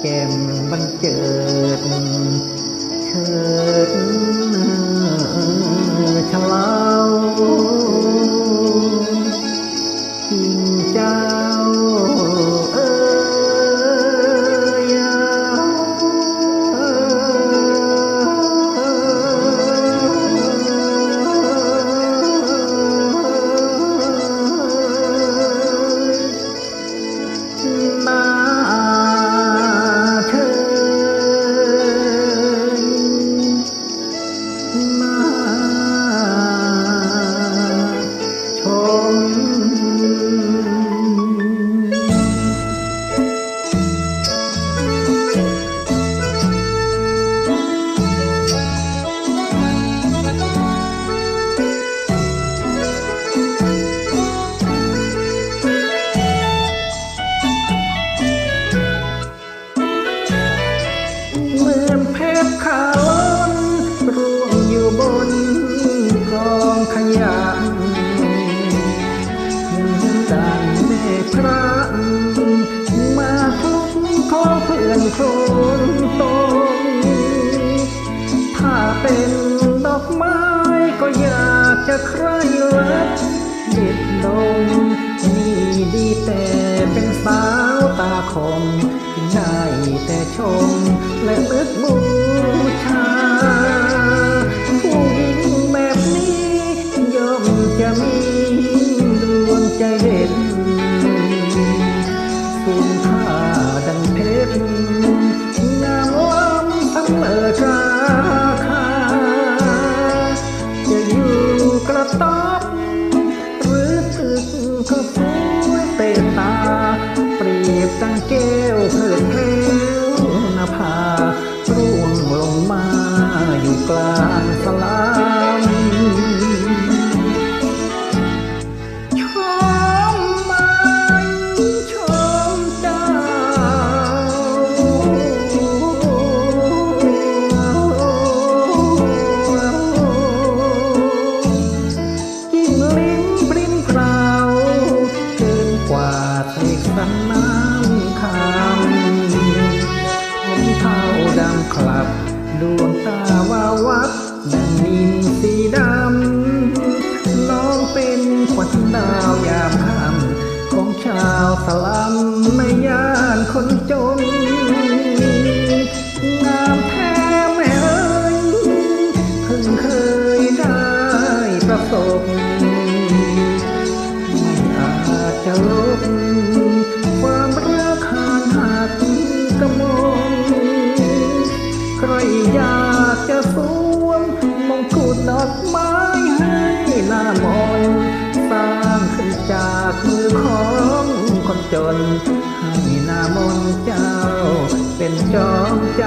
แก้มบันเจิดเชิด ใครรักเด็ดดงนี่ดีแต่เป็นสาวตาคมที่ได้แต่ชม วเพิดเพลวนภาร่วงลงมาอยู่กลางสลามชมมันชมเจ้ายิ่งลิ้นปริ้มเปล่าเกินกว่าเสกสรรน้ำ สลัมไม่ย่านคนจน งามแท้แม่เอ้ยเพิ่งเคยได้ประสบไม่อาจจะลบความรักขาดหักกระมงใครอยากจะสวมมงกุฎดอกไม้ให้หน้ามนสร้างขึ้นจากมือของ นให้นามนเจ้าเป็นจอมใจ